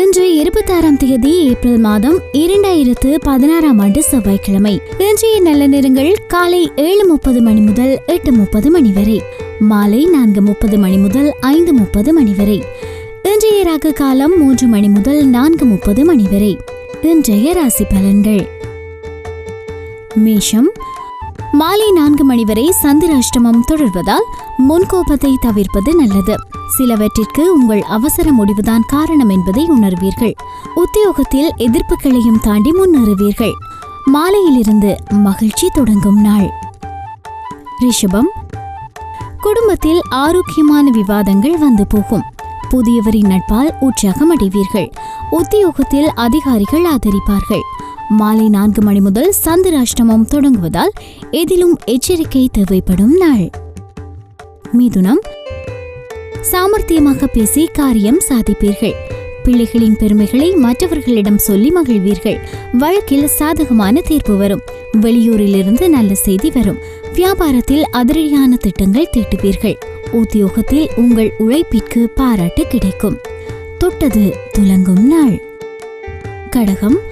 இன்று இருபத்தாறாம் தேதி ஏப்ரல் மாதம் இரண்டாயிரத்து பதினாறாம் ஆண்டு செவ்வாய்க்கிழமை. இன்றைய நல்ல நேரங்கள் காலை ஏழு முப்பது மணி முதல் எட்டு முப்பது மணி வரை. மாலை நான்கு முப்பது மணி முதல் ஐந்து முப்பது மணி வரை. இன்றைய ராக காலம் மூன்று மணி முதல் நான்கு முப்பது மணி வரை. இன்றைய ராசி பலன்கள். மேஷம் மாலை நான்கு மணி வரை சந்திராஷ்டமம் தொடர்வதால் முன்கோபத்தை தவிர்ப்பது நல்லது. சிலவற்றிற்கு உங்கள் அவசர முடிவுதான் காரணம் என்பதை உணர்வீர்கள். உத்தியோகத்தில் எதிர்ப்புகளையும் தாண்டி முன்னேறுவீர்கள். மாலையிலிருந்து மகிழ்ச்சி தொடங்கும் நாள். ரிஷபம். குடும்பத்தில் ஆரோக்கியமான விவாதங்கள் வந்து போகும். புதியவரின் நட்பால் உற்சாகம் அடைவீர்கள் உத்தியோகத்தில் அதிகாரிகள் ஆதரிப்பார்கள். மாலை நான்கு மணி முதல் சந்திராஷ்டமம் தொடங்குவதால் எதிலும் எச்சரிக்கை தேவைப்படும் நாள். மிதுனம். சாமர்த்தியமாக பேசி காரியம் சாதிப்பீர்கள். பிள்ளைகளின் பெருமைகளை மற்றவர்களிடம் சொல்லி மகிழ்வீர்கள். வழக்கில் சாதகமான தீர்ப்பு வரும். வெளியூரிலிருந்து நல்ல செய்தி வரும். வியாபாரத்தில் அதிரடியான திட்டங்கள் தீட்டுவீர்கள். உத்தியோகத்தில் உங்கள் உழைப்பிற்கு பாராட்டு கிடைக்கும். தொட்டது துலங்கும் நாள். கடகம்.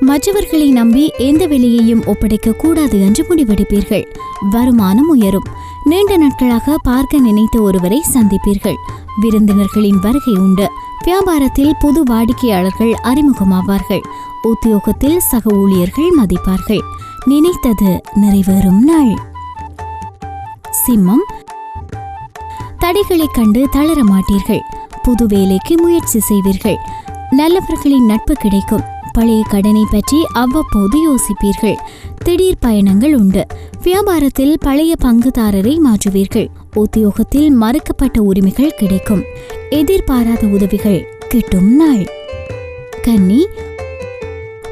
மற்றவர்களை நம்பி எந்த வேலையையும் ஒப்படைக்க கூடாது என்று முடிவெடுப்பீர்கள். வருமானம் உயரும். நீண்ட நாட்களாக பார்க்க நினைத்த ஒருவரை சந்திப்பீர்கள். விருந்தினர்களின் வருகை உண்டு. வியாபாரத்தில் புது வாடிக்கையாளர்கள் அறிமுகமாவார்கள். உத்தியோகத்தில் சக ஊழியர்கள் மதிப்பார்கள். நினைத்தது நிறைவேறும் நாள். சிம்மம். தடைகளைக் கண்டு தளர மாட்டீர்கள். புது வேலைக்கு முயற்சி செய்வீர்கள். நல்லவர்களின் நட்பு கிடைக்கும். பழைய கடனை பற்றி அவ்வப்போது யோசிப்பீர்கள். திடீர் பயணங்கள் உண்டு. வியாபாரத்தில் பழைய பங்குதாரரை மாற்றுவீர்கள். உத்தியோகத்தில் மறுக்கப்பட்ட உரிமைகள் கிடைக்கும். எதிர்பாராத உதவிகள் கிட்டும் நாள். கன்னி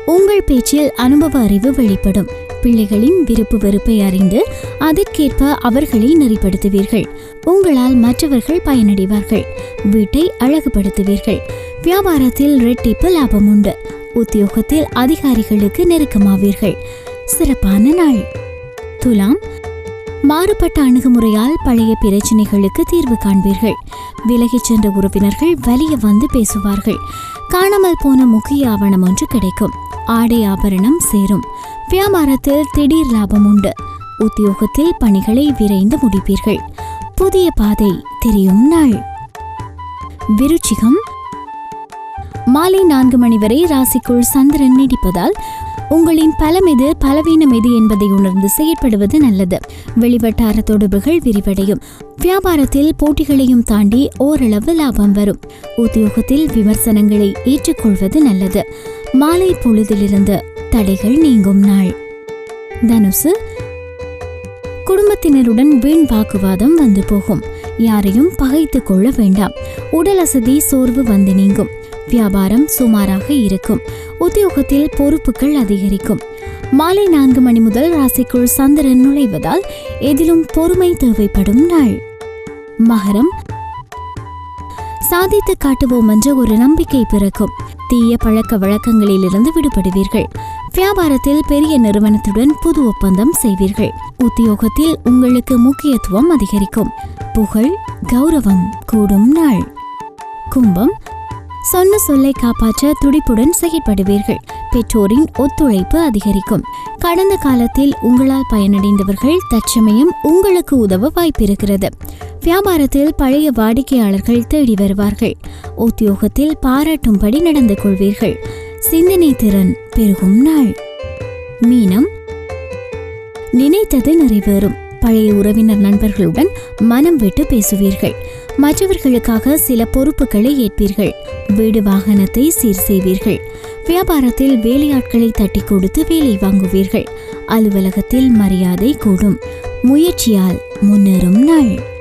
உங்கள் பேச்சில் அனுபவ அறிவு வெளிப்படும். பிள்ளைகளின் விருப்பு வெறுப்பை அறிந்து அதற்கேற்ப அவர்களை நெறிப்படுத்துவீர்கள். உங்களால் மற்றவர்கள் பயனடைவார்கள். வீட்டை அழகுபடுத்துவீர்கள். வியாபாரத்தில் ரெட்டிப்பு லாபம் உண்டு உத்தியோகத்தில் அதிகாரிகளுக்கு நெருக்கமாவீர்கள். சிறப்பான நாள். துலாம் மாறுபட்ட அணுகுமுறையால் பழைய பிரச்சனைகளுக்கு தீர்வு காண்பீர்கள். விலகிச் சென்ற உறவினர்கள் வலிய வந்து பேசுவார்கள். காணாமல் போன முக்கிய ஆவணம் ஒன்று கிடைக்கும். ஆடை ஆபரணம் சேரும். வியாபாரத்தில் திடீர் லாபம் உண்டு உத்தியோகத்தில் பணிகளை விரைந்து முடிப்பீர்கள். புதிய பாதை தெரியும் நாள். விருச்சிகம் மாலை நான்கு மணி வரை ராசிக்குள் சந்திரன் நீடிப்பதால் உங்களின் பலம் எது பலவீனம் எது என்பதை உணர்ந்து செயற்படுவது நல்லது. வெளிவட்டார தொடர்புகள் விரிவடையும். வியாபாரத்தில் போட்டிகளையும் தாண்டி ஓரளவு லாபம் வரும். உத்தியோகத்தில் விமர்சனங்களை ஏற்றுக்கொள்வது நல்லது. மாலை பொழுதிலிருந்து தடைகள் நீங்கும் நாள். தனுசு குடும்பத்தினருடன் வீண் வாக்குவாதம் வந்து போகும். யாரையும் பகைத்து கொள்ள வேண்டாம். உடல் அசதி சோர்வு வந்து நீங்கும். வியாபாரம் சுமாராக இருக்கும். உத்தியோகத்தில் பொறுப்புகள் அதிகரிக்கும். மாலை நான்கு மணி முதல் ராசிக்குள் சந்திரன் நுழைவதால் எதிலும் பொறுமை தேவைப்படும் நாள். மகரம். சாதித்து காட்டுவோம் என்ற ஒரு நம்பிக்கை பிறக்கும். தீய பழக்க வழக்கங்களிலிருந்து விடுபடுவீர்கள். வியாபாரத்தில் பெரிய நிறுவனத்துடன் புது ஒப்பந்தம் செய்வீர்கள். உத்தியோகத்தில் உங்களுக்கு முக்கியத்துவம் அதிகரிக்கும். புகழ் கௌரவம் கூடும் நாள். கும்பம் சொன்ன சொல்லை காப்பாற்ற துடிப்புடன் செயற்படுவீர்கள் பெற்றோரின் ஒத்துழைப்பு அதிகரிக்கும். கடந்த காலத்தில் உங்களால் பயனடைந்தவர்கள் தற்சமயம் உங்களுக்கு உதவ வாய்ப்பிருக்கிறது. வியாபாரத்தில் பழைய வாடிக்கையாளர்கள் தேடி வருவார்கள். உத்தியோகத்தில் பாராட்டும்படி நடந்து கொள்வீர்கள். சிந்தனை திறன் பெருகும் நாள். மீனம் நினைத்தது நிறைவேறும். பழைய உறவினர் நண்பர்களுடன் மனம் விட்டு பேசுவீர்கள். மற்றவர்களுக்காக சில பொறுப்புகளை ஏற்பீர்கள். வீடு வாகனத்தை சீர் செய்வீர்கள். வியாபாரத்தில் வேலையாட்களை தட்டி கொடுத்து வேலை வாங்குவீர்கள். அலுவலகத்தில் மரியாதை கூடும். முயற்சியால் முன்னேறும் நாள்.